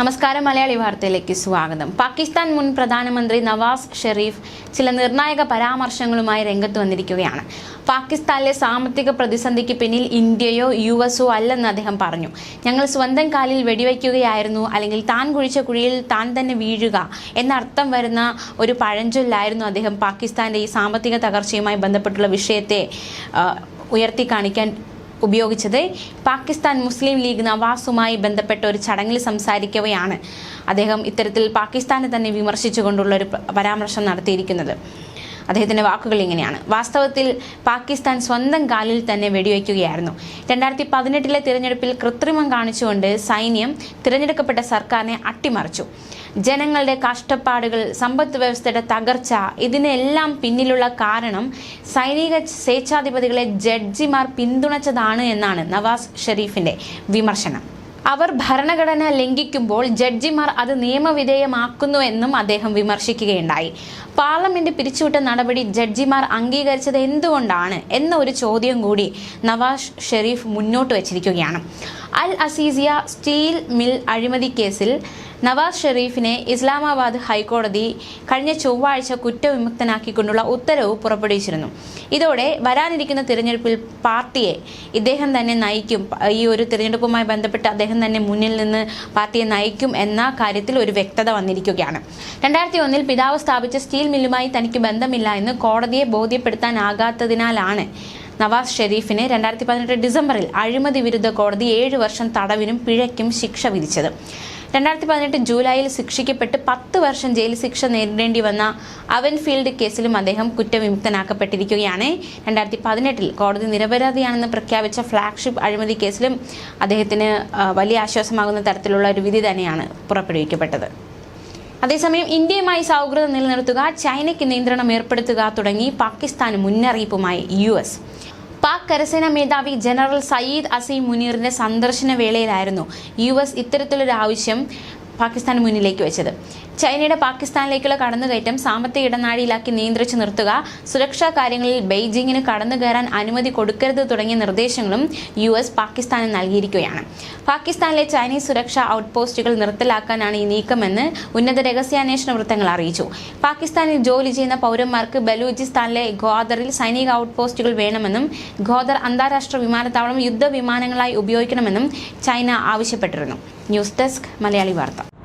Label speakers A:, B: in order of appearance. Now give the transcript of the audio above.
A: നമസ്കാരം മലയാളി വാർത്തയിലേക്ക് സ്വാഗതം. പാകിസ്ഥാൻ മുൻ പ്രധാനമന്ത്രി നവാസ് ഷെരീഫ് ചില നിർണായക പരാമർശങ്ങളുമായി രംഗത്ത് വന്നിരിക്കുകയാണ്. പാകിസ്ഥാനിലെ സാമ്പത്തിക പ്രതിസന്ധിക്ക് പിന്നിൽ ഇന്ത്യയോ യു എസോ അല്ലെന്ന് അദ്ദേഹം പറഞ്ഞു. ഞങ്ങൾ സ്വന്തം കാലിൽ വെടിവയ്ക്കുകയായിരുന്നു അല്ലെങ്കിൽ താൻ കുഴിച്ച കുഴിയിൽ താൻ തന്നെ വീഴുക എന്നർത്ഥം വരുന്ന ഒരു പഴഞ്ചൊല്ലായിരുന്നു അദ്ദേഹം പാകിസ്ഥാന്റെ ഈ സാമ്പത്തിക തകർച്ചയുമായി ബന്ധപ്പെട്ടുള്ള വിഷയത്തെ ഉയർത്തി കാണിക്കാൻ ഉപയോഗിച്ചത്. പാകിസ്ഥാൻ മുസ്ലിം ലീഗ് നവാസുമായി ബന്ധപ്പെട്ട ഒരു ചടങ്ങിൽ സംസാരിക്കവെയാണ് അദ്ദേഹം ഇത്തരത്തിൽ പാകിസ്ഥാനെ തന്നെ വിമർശിച്ചുകൊണ്ടുള്ള ഒരു പരാമർശം നടത്തിയിരിക്കുന്നത്. അദ്ദേഹത്തിന്റെ വാക്കുകൾ ഇങ്ങനെയാണ്. വാസ്തവത്തിൽ പാകിസ്ഥാൻ സ്വന്തം കാലിൽ തന്നെ വെടിവെക്കുകയായിരുന്നു രണ്ടായിരത്തി പതിനെട്ടിലെ തിരഞ്ഞെടുപ്പിൽ കൃത്രിമം കാണിച്ചുകൊണ്ട് സൈന്യം തിരഞ്ഞെടുക്കപ്പെട്ട സർക്കാരിനെ അട്ടിമറിച്ചു. ജനങ്ങളുടെ കഷ്ടപ്പാടുകൾ സമ്പദ് വ്യവസ്ഥയുടെ തകർച്ച ഇതിനെല്ലാം പിന്നിലുള്ള കാരണം സൈനിക സ്വേച്ഛാധിപതികളെ ജഡ്ജിമാർ പിന്തുണച്ചതാണ് എന്നാണ് നവാസ് ഷെരീഫിന്റെ വിമർശനം. അവർ ഭരണഘടന ലംഘിക്കുമ്പോൾ ജഡ്ജിമാർ അത് നിയമവിധേയമാക്കുന്നുവെന്നും അദ്ദേഹം വിമർശിക്കുകയുണ്ടായി. പാർലമെന്റ് പിരിച്ചുവിട്ട നടപടി ജഡ്ജിമാർ അംഗീകരിച്ചത് എന്തുകൊണ്ടാണ് എന്ന ഒരു ചോദ്യം കൂടി നവാസ് ഷെരീഫ് മുന്നോട്ട് വച്ചിരിക്കുകയാണ്. അൽ അസീസിയ സ്റ്റീൽ മിൽ അഴിമതി കേസിൽ നവാസ് ഷെരീഫിനെ ഇസ്ലാമാബാദ് ഹൈക്കോടതി കഴിഞ്ഞ ചൊവ്വാഴ്ച കുറ്റവിമുക്തനാക്കിക്കൊണ്ടുള്ള ഉത്തരവ് പുറപ്പെടുവിച്ചിരുന്നു. ഇതോടെ വരാനിരിക്കുന്ന തിരഞ്ഞെടുപ്പിൽ പാർട്ടിയെ ഇദ്ദേഹം തന്നെ നയിക്കും. ഈ ഒരു തിരഞ്ഞെടുപ്പുമായി ബന്ധപ്പെട്ട് അദ്ദേഹം തന്നെ മുന്നിൽ നിന്ന് പാർട്ടിയെ നയിക്കും എന്ന കാര്യത്തിൽ ഒരു വ്യക്തത വന്നിരിക്കുകയാണ്. രണ്ടായിരത്തി ഒന്നിൽ പിതാവ് സ്ഥാപിച്ച സ്റ്റീൽ മില്ലുമായി തനിക്ക് ബന്ധമില്ല എന്ന് കോടതിയെ ബോധ്യപ്പെടുത്താനാകാത്തതിനാലാണ് നവാസ് ഷെരീഫിനെ രണ്ടായിരത്തി പതിനെട്ട് ഡിസംബറിൽ അഴിമതി വിരുദ്ധ കോടതി ഏഴ് വർഷം തടവിനും പിഴയ്ക്കും ശിക്ഷ വിധിച്ചത്. രണ്ടായിരത്തി പതിനെട്ട് ജൂലൈയിൽ ശിക്ഷിക്കപ്പെട്ട് പത്ത് വർഷം ജയിൽ ശിക്ഷ നേരിടേണ്ടി വന്ന അവൻഫീൽഡ് കേസിലും അദ്ദേഹം കുറ്റവിമുക്തനാക്കപ്പെട്ടിരിക്കുകയാണ്. രണ്ടായിരത്തി പതിനെട്ടിൽ കോടതി നിരപരാധിയാണെന്ന് പ്രഖ്യാപിച്ച ഫ്ളാഗ്ഷിപ്പ് അഴിമതി കേസിലും അദ്ദേഹത്തിന് വലിയ ആശ്വാസമാകുന്ന തരത്തിലുള്ള ഒരു വിധി തന്നെയാണ് പുറപ്പെടുവിക്കപ്പെട്ടത്. അതേസമയം ഇന്ത്യയുമായി സൗഹൃദം നിലനിർത്തുക ചൈനയ്ക്ക് നിയന്ത്രണം ഏർപ്പെടുത്തുക തുടങ്ങി പാകിസ്ഥാന് മുന്നറിയിപ്പുമായി യു പാക് കരസേനാ മേധാവി ജനറൽ സയ്യിദ് അസീം മുനീറിന്റെ സന്ദർശന വേളയിലായിരുന്നു യു എസ് ഇത്തരത്തിലൊരു ആവശ്യം പാകിസ്ഥാന് മുന്നിലേക്ക് വെച്ചത്. ചൈനയുടെ പാകിസ്ഥാനിലേക്കുള്ള കടന്നുകയറ്റം സാമ്പത്തിക ഇടനാഴിയിലാക്കി നിയന്ത്രിച്ചു നിർത്തുക. സുരക്ഷാ കാര്യങ്ങളിൽ ബെയ്ജിങ്ങിന് കടന്നു കയറാൻ അനുമതി കൊടുക്കരുത് തുടങ്ങിയ നിർദ്ദേശങ്ങളും യു എസ് പാകിസ്ഥാന് നൽകിയിരിക്കുകയാണ്. പാകിസ്ഥാനിലെ ചൈനീസ് സുരക്ഷാ ഔട്ട്പോസ്റ്റുകൾ നിർത്തലാക്കാനാണ് ഈ നീക്കമെന്ന് ഉന്നത രഹസ്യാന്വേഷണ വൃത്തങ്ങൾ അറിയിച്ചു. പാകിസ്ഥാനിൽ ജോലി ചെയ്യുന്ന പൗരന്മാർക്ക് ബലൂചിസ്ഥാനിലെ ഗോദറിൽ സൈനിക ഔട്ട്പോസ്റ്റുകൾ വേണമെന്നും ഗോദർ അന്താരാഷ്ട്ര വിമാനത്താവളം യുദ്ധവിമാനങ്ങളായി ഉപയോഗിക്കണമെന്നും ചൈന ആവശ്യപ്പെട്ടിരുന്നു. ന്യൂസ് ഡെസ്ക് മലയാളി വാർത്ത.